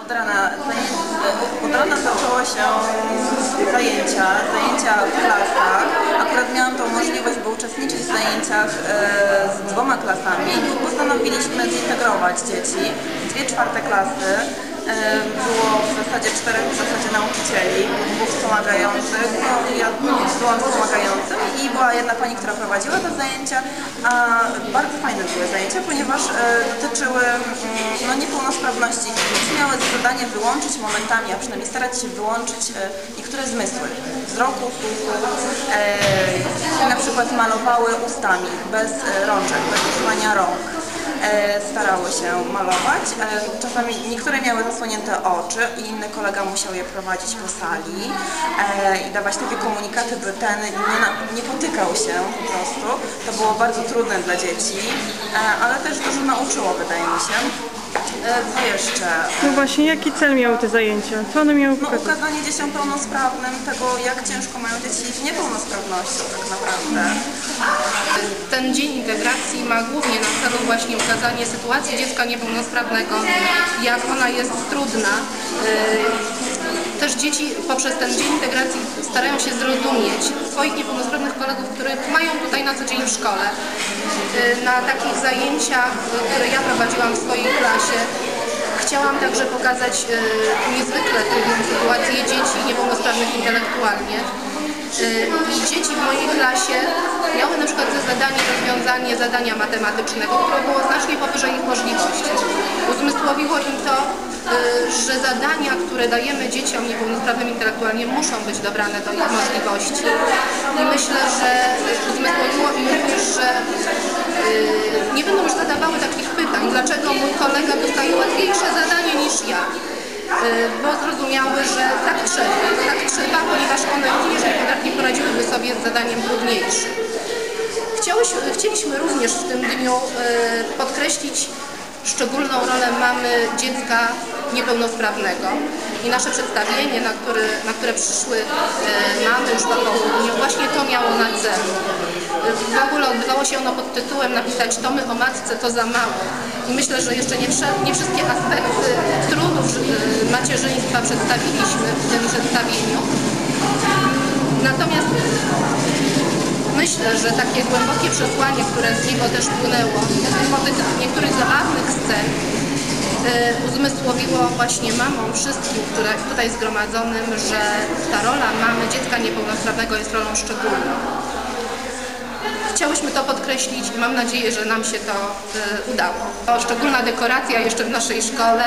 Od rana, od rana zaczęło się zajęcia, zajęcia w klasach. Akurat miałam tą możliwość, by uczestniczyć w zajęciach e, z dwoma klasami. Postanowiliśmy zintegrować dzieci. Dwie czwarte klasy. E, było w zasadzie czterech w zasadzie nauczycieli, dwóch wspomagających. No, ja byłam wspomagającym i była jedna pani, która prowadziła te zajęcia. A bardzo fajne były zajęcia, ponieważ e, dotyczyły mm, no, niepełnosprawności. Dzieci miały za zadanie wyłączyć momentami, a przynajmniej starać się wyłączyć e, niektóre zmysły wzroku, słuchu. E, na przykład malowały ustami, bez rączek, bez używania rąk. E, starały się malować. E, czasami niektóre miały zasłonięte oczy i inny kolega musiał je prowadzić po sali e, i dawać takie komunikaty, by ten nie, nie potykał się po prostu. To było bardzo trudne dla dzieci, ale też dużo nauczyło, wydaje mi się. Co jeszcze? No właśnie, jaki cel miały te zajęcia? Co one miały No, pokazać? ukazanie dzieciom pełnosprawnym tego, jak ciężko mają dzieci z niepełnosprawnością tak naprawdę. Integracji ma głównie na celu właśnie ukazanie sytuacji dziecka niepełnosprawnego, jak ona jest trudna. Yy, Też dzieci poprzez ten Dzień Integracji starają się zrozumieć swoich niepełnosprawnych kolegów, których mają tutaj na co dzień w szkole. Yy, Na takich zajęciach, które ja prowadziłam w swojej klasie, Chciałam także pokazać yy, niezwykle trudną sytuację dzieci niepełnosprawnych intelektualnie. I dzieci w mojej klasie przykład za zadanie rozwiązanie zadania matematycznego, które było znacznie powyżej ich możliwości. Uzmysłowiło im to, yy, że zadania, które dajemy dzieciom niepełnosprawnym intelektualnie muszą być dobrane do ich możliwości. I myślę, że uzmysłowiło im również, że yy, nie będą już zadawały takich pytań, dlaczego mój kolega dostaje łatwiejsze zadanie niż ja. Yy, Bo zrozumiały, że tak trzeba, tak trzeba, ponieważ one również nie poradziłyby sobie z zadaniem trudniejszym. Chcieliśmy również w tym dniu e, podkreślić szczególną rolę mamy dziecka niepełnosprawnego i nasze przedstawienie, na, który, na które przyszły e, mamy już po południu, właśnie to miało na celu. E, W ogóle odbywało się ono pod tytułem napisać Tomy o matce to za mało i myślę, że jeszcze nie, nie wszystkie aspekty trudów macierzyństwa przedstawiliśmy w tym przedstawieniu. Myślę, że takie głębokie przesłanie, które z niego też płynęło, mimo tych niektórych zabawnych scen, y, uzmysłowiło właśnie mamom wszystkim, które tutaj zgromadzonym, że ta rola mamy dziecka niepełnosprawnego jest rolą szczególną. Chciałyśmy to podkreślić i mam nadzieję, że nam się to y, udało. Szczególna dekoracja jeszcze w naszej szkole.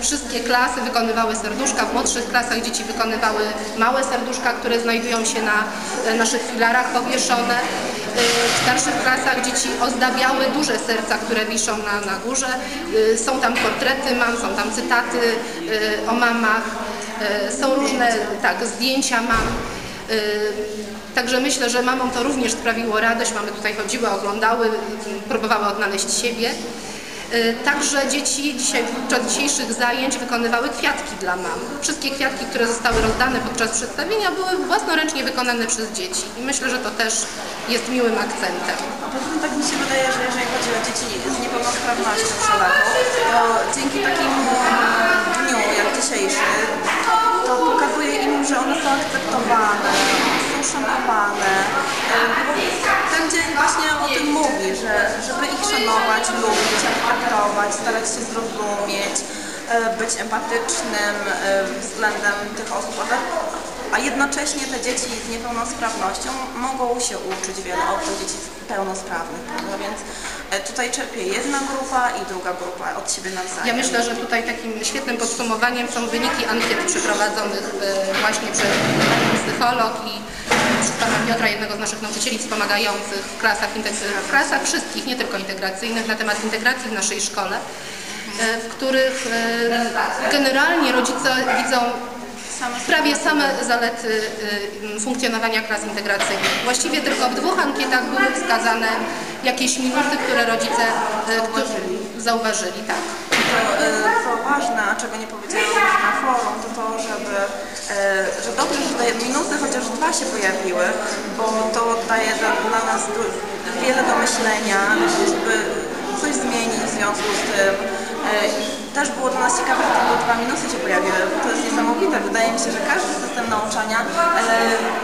Wszystkie klasy wykonywały serduszka. W młodszych klasach dzieci wykonywały małe serduszka, które znajdują się na y, naszych filarach powieszone. Y, W starszych klasach dzieci ozdabiały duże serca, które wiszą na, na górze. Są tam portrety mam, są tam cytaty o mamach. Są różne tak, zdjęcia mam. Także myślę, że mamom to również sprawiło radość. Mamy tutaj chodziły, oglądały, próbowały odnaleźć siebie. Y, Także dzieci dzisiaj, podczas dzisiejszych zajęć wykonywały kwiatki dla mam. Wszystkie kwiatki, które zostały rozdane podczas przedstawienia były własnoręcznie wykonane przez dzieci. I myślę, że to też jest miłym akcentem. A poza tym tak mi się wydaje, że jeżeli chodzi o dzieci z niepełnosprawnością to dzięki takim dniu jak dzisiejszy, szanować, lubić, akceptować, starać się zrozumieć, e, być empatycznym e, względem tych osób, a jednocześnie te dzieci z niepełnosprawnością mogą się uczyć wiele od tych dzieci pełnosprawnych, prawda? Więc e, tutaj czerpie jedna grupa i druga grupa od siebie nawzajem. Ja myślę, że tutaj takim świetnym podsumowaniem są wyniki ankiet przeprowadzonych właśnie przez panią psycholog i przez pana Piotra, jednego z naszych nauczycieli wspomagających w klasach, w klasach wszystkich, nie tylko integracyjnych, na temat integracji w naszej szkole, e, w których e, generalnie rodzice widzą prawie same zalety y, funkcjonowania klas integracyjnych. Właściwie tylko w dwóch ankietach były wskazane jakieś minuty, które rodzice zauważyli. Tak. To, e, co ważne, a czego nie powiedziałam forum, to to, żeby, e, że dobrze, że te minusy chociaż dwa się pojawiły, bo to daje dla, nas wiele do myślenia, żeby coś zmienić w związku z tym. E, też było dla nas ciekawe, że tylko dwa minusy się pojawiły, to jest niesamowite. Wydaje mi się, że każdy system nauczania e,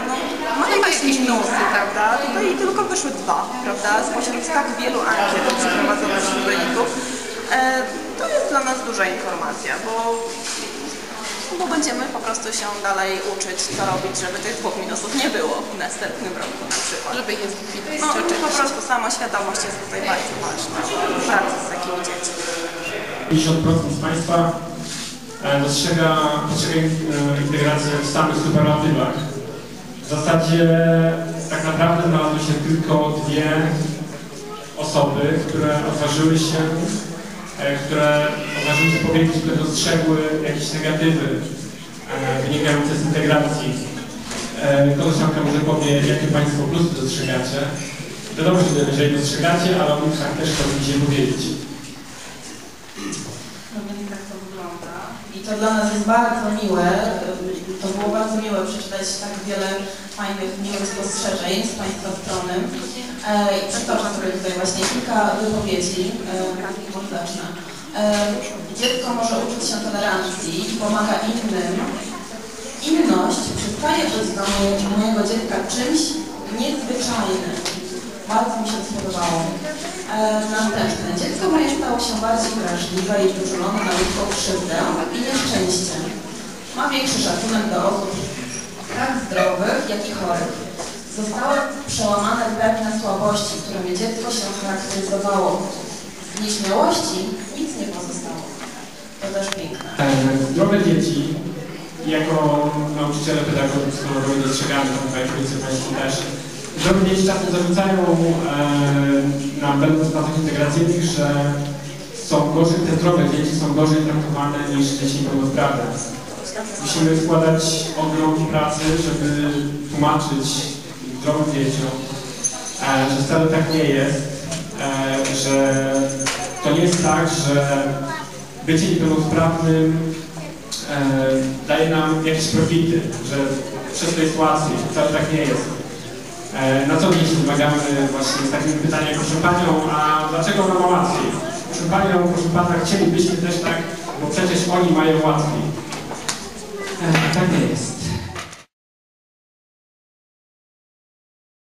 no, ma jakieś minusy, tak. prawda? Tutaj tylko wyszły dwa, prawda? Spośród tak wielu ankiet przeprowadzonych wśród wyników. To jest dla nas duża informacja, bo bo będziemy po prostu się dalej uczyć, co robić, żeby tych dwóch minusów nie było w następnym roku na przykład. Żeby je zlikwidować No, po prostu sama świadomość jest tutaj bardzo ważna w pracy z takimi dziećmi. 50% z Państwa e, dostrzega, dostrzega e, integrację w samych superlatywach. W zasadzie tak naprawdę znalazły się tylko dwie osoby, które odważyły się, e, które odważyły się powiedzieć, które dostrzegły jakieś negatywy e, wynikające z integracji. E, Koleżanka może powie, jakie Państwo plusy dostrzegacie. Wiadomo, że jeżeli dostrzegacie, ale o minusach też chciałbym dzisiaj powiedzieć. Więc tak to wygląda. I to dla nas jest bardzo miłe. To było bardzo miłe przeczytać tak wiele fajnych, miłych spostrzeżeń z Państwa strony. E, I przytoczę sobie tutaj właśnie kilka wypowiedzi. E, może zacznę. E, dziecko może uczyć się tolerancji, pomaga innym. Inność przestaje być dla moje- mojego dziecka czymś niezwyczajnym. Bardzo mi się spodobało. Następne. Dziecko moje stało się bardziej wrażliwe i wyczulone na ludzką krzywdę i nieszczęście. Ma większy szacunek do osób tak zdrowych, jak i chorych. Zostały przełamane pewne słabości, którymi dziecko się charakteryzowało. Z nieśmiałości nic nie pozostało. To też piękne. E, Zdrowe dzieci, jako nauczyciele pedagodzy, psychologowie dostrzegamy, tutaj rodzice Państwo też, zdrowe dzieci czasem zarzucają e, nam, będąc na tych integracyjnych, że są gorzej, te zdrowe dzieci są gorzej traktowane niż dzieci niepełnosprawne. Musimy wkładać ogrom pracy, żeby tłumaczyć dzieciom, e, że wcale tak nie jest, e, że to nie jest tak, że bycie niepełnosprawnym e, daje nam jakieś profity, że przez jest łatwiej, wcale tak nie jest. Na co się wymagamy właśnie z takim pytaniem, proszę Panią, a dlaczego ona ma łatwiej? Proszę Panią, proszę Pana, chcielibyśmy też tak, bo przecież oni mają łatwiej. Tak nie jest.